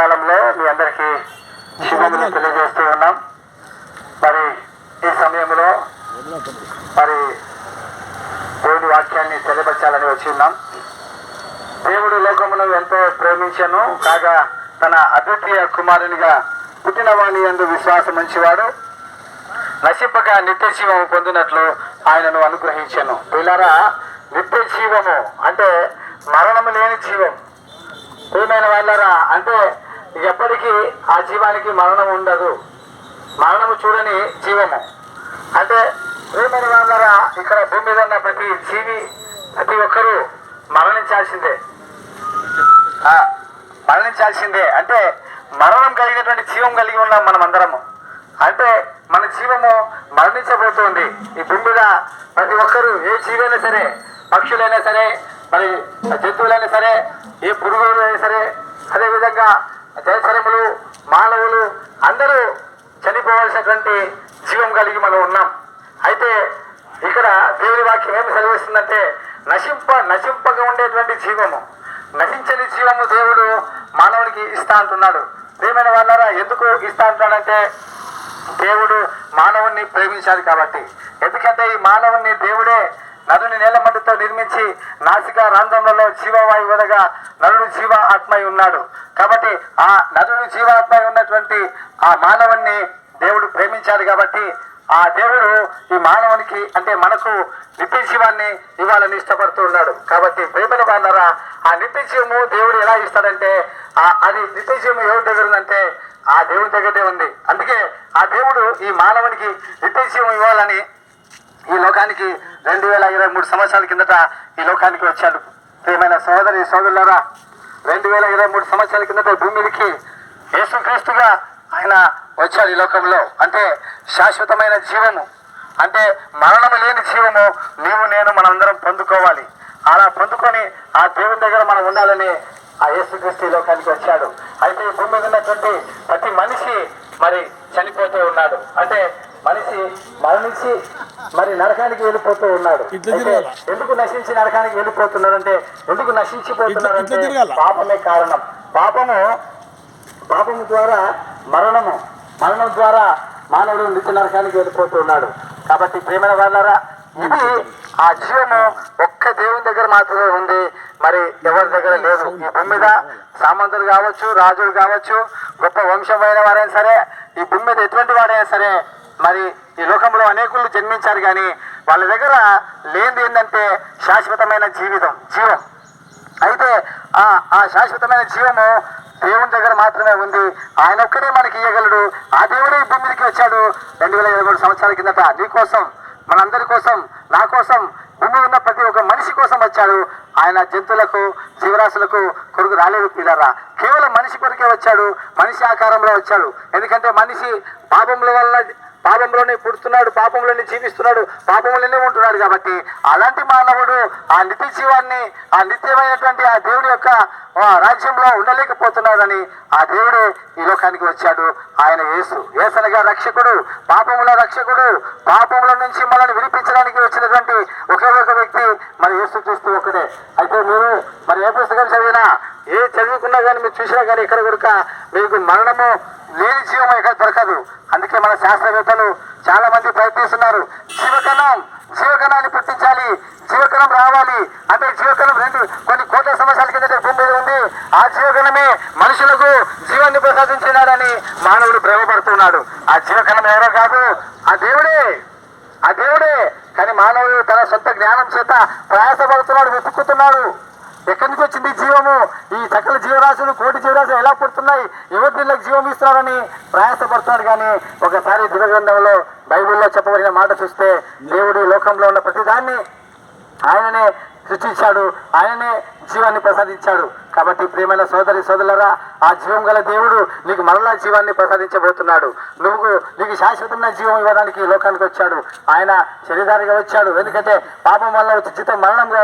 కాలంలో మీ అందరికీ శుభములు తెలియజేస్తూ ఉన్నాం. మరి ఈ సమయంలో మరి దేవుడి వాక్యాన్ని తెలియపరచాలని వచ్చి ఉన్నాం. దేవుడు లోకమును ఎంతో ప్రేమించను కాగా తన అద్వితీయ కుమారునిగా పుట్టినవాణి ఎందు విశ్వాసం మంచివాడు నశింపక నిత్య జీవము పొందినట్లు ఆయనను అనుగ్రహించను. పిల్లరా నిత్య జీవము అంటే మరణము లేని జీవం. ప్రియమైన వాళ్ళరా అంటే ఎప్పటికీ ఆ జీవానికి మరణం ఉండదు. మరణము చూడని జీవము. అంటే ప్రియమైన వాళ్ళరా ఇక్కడ భూమి మీద ఉన్న ప్రతి జీవి ప్రతి ఒక్కరూ మరణించాల్సిందే. మరణించాల్సిందే. అంటే మరణం కలిగినటువంటి జీవం కలిగి ఉన్నాం మనం అందరము అంటే మన జీవము మరణించబోతోంది. ఈ భూమి మీద ప్రతి ఒక్కరూ ఏ జీవైనా సరే పక్షులైనా సరే మరి జంతువులైనా సరే ఏ పురుగులైనా సరే అదేవిధంగా జలచరములు మానవులు అందరూ చనిపోవలసినటువంటి జీవం కలిగి మనం ఉన్నాం. అయితే ఇక్కడ దేవుని వాక్యం ఏమి సెలవిస్తుందంటే నశింప నశింపగా ఉండేటువంటి జీవము నశించని జీవము దేవుడు మానవుడికి ఇస్తా అంటున్నాడు. ప్రేమైన వాళ్ళారా ఎందుకు ఇస్తా అంటున్నాడంటే దేవుడు మానవుణ్ణి ప్రేమించాలి కాబట్టి. ఎందుకంటే ఈ మానవుణ్ణి దేవుడే నరుని నేలమట్టితో నిర్మించి నాసిక రంధ్రములలో జీవవాయు వదగా నరుడు జీవ ఆత్మై ఉన్నాడు. కాబట్టి ఆ నరుడు జీవాత్మై ఉన్నటువంటి ఆ మానవుణ్ణి దేవుడు ప్రేమించాడు కాబట్టి ఆ దేవుడు ఈ మానవునికి అంటే మనకు నిత్య జీవాన్ని ఇవ్వాలని ఇష్టపడుతూ ఉన్నాడు. కాబట్టి ప్రేమల వాళ్ళరా ఆ నిత్య జీవము దేవుడు ఎలా ఇస్తాడంటే ఆ అది నిత్య జీవము ఎవరి దగ్గర ఉందంటే ఆ దేవుని దగ్గరే ఉంది. అందుకే ఆ దేవుడు ఈ మానవునికి నిత్య జీవం ఇవ్వాలని ఈ లోకానికి రెండు వేల ఇరవై మూడు సంవత్సరాల కిందట ఈ లోకానికి వచ్చాడు. ప్రియమైన సోదరి సోదరులారా రెండు వేల ఇరవై మూడు సంవత్సరాల కిందట భూమికి యేసుక్రీస్తుగా ఆయన వచ్చాడు ఈ లోకంలో. అంటే శాశ్వతమైన జీవము. అంటే మరణము లేని జీవము నీవు నేను మనందరం పొందుకోవాలి. అలా పొందుకొని ఆ దేవుని దగ్గర మనం ఉండాలని ఆ యేసుక్రీస్తు ఈ లోకానికి వచ్చాడు. అయితే ఈ భూమి ఉన్నటువంటి ప్రతి మనిషి మరి చనిపోతూ ఉన్నాడు. అంటే మనిషి మరణించి మరి నరకానికి వెళ్ళిపోతూ ఉన్నాడు. ఎందుకు నశించి నరకానికి వెళ్ళిపోతున్నారంటే ఎందుకు నశించిపోతున్నారంటే ఇట్లా తిరగాల. పాపమే కారణం. పాపము పాపము ద్వారా మరణము మరణం ద్వారా మానవుడు నిత్య నరకానికి వెళ్ళిపోతూ ఉన్నాడు. కాబట్టి ప్రేమైన వాళ్ళారా ఇది ఆ జీవము ఒక్క దేవుని దగ్గర మాత్రమే ఉంది. మరి ఎవరి దగ్గర లేదు. ఈ భూమి మీద సామంతులు కావచ్చు రాజులు కావచ్చు గొప్ప వంశమైన వారైనా సరే ఈ భూమి మీద ఎటువంటి వాడైనా సరే మరి ఈ లోకంలో అనేకులు జన్మించారు కానీ వాళ్ళ దగ్గర లేనిది ఏంటంటే శాశ్వతమైన జీవితం జీవం. అయితే ఆ ఆ శాశ్వతమైన జీవము దేవుని దగ్గర మాత్రమే ఉంది. ఆయన ఒక్కడే మనకి ఇవ్వగలడు ఆ దేవుడే భూమి మీదకి వచ్చాడు. రెండు వేల ఇరవై మూడు సంవత్సరాల కిందట నీకోసం మనందరి కోసం నా కోసం భూమి ఉన్న ప్రతి ఒక్క మనిషి కోసం వచ్చాడు. ఆయన జంతువులకు జీవరాశులకు కొరకు రాలేదు పిల్లరా. కేవలం మనిషి కొరకే వచ్చాడు. మనిషి ఆకారంలో వచ్చాడు. ఎందుకంటే మనిషి పాపముల వల్ల పాపంలోనే పుడుతున్నాడు పాపంలోనే జీవిస్తున్నాడు పాపంలోనే ఉంటున్నాడు కాబట్టి అలాంటి మానవుడు ఆ నిత్య జీవాన్ని ఆ నిత్యమైనటువంటి ఆ దేవుని యొక్క రాజ్యంలో ఉండలేకపోతున్నాడని ఆ దేవుడే ఈ లోకానికి వచ్చాడు. ఆయన యేసు యేసనగా రక్షకుడు పాపముల రక్షకుడు పాపముల నుంచి మనల్ని విడిపించడానికి వచ్చినటువంటి ఒకే ఒక వ్యక్తి మన యేసు చూస్తూ ఒకటే అయితే మీరు మరి ఏ పుస్తకం చదివినా ఏ చదువుకున్నా కానీ మీరు చూసినా కానీ ఇక్కడ కూడా మీకు మరణము లేని జీవం దొరకదు. అందుకే మన శాస్త్రవేత్తలు చాలా మంది ప్రయత్నిస్తున్నారు. జీవకణం జీవకణాన్ని పుట్టించాలి. జీవకణం రావాలి. అంటే జీవకణం రెండు కొన్ని కోట్ల సంవత్సరాల కిందట భూమి ఉంది. ఆ జీవకణమే మనుషులకు జీవాన్ని ప్రసాదించినాడని మానవుడు భ్రమపడుతున్నాడు. ఆ జీవకణం ఎవరో కాదు ఆ దేవుడే. ఆ దేవుడే. కానీ మానవుడు తన సొంత జ్ఞానం చేత ప్రయాసపడుతున్నాడు వెతుక్కుతున్నాడు ఎక్కడి నుంచి వచ్చింది జీవము? ఈ సకల జీవరాశులు కోటి ఎలా పుడుతున్నాయి ఎవరి దీనికి జీవం ఇస్తున్నారని ప్రయాసపడుతున్నారు కానీ ఒకసారి దివగ్రంథంలో బైబిల్లో చెప్పబడిన మాట చూస్తే దేవుడు లోకంలో ఉన్న ప్రతిదాన్ని ఆయననే సృష్టించాడు ఆయననే జీవాన్ని ప్రసాదించాడు. కాబట్టి ప్రియమైన సోదరి సోదరులరా ఆ జీవం గల దేవుడు నీకు మరలా జీవాన్ని ప్రసాదించబోతున్నాడు. నువ్వు నీకు శాశ్వతమైన జీవం ఇవ్వడానికి లోకానికి వచ్చాడు. ఆయన శరీరానికి వచ్చాడు. ఎందుకంటే పాపం వల్ల వచ్చే జీతం మరణం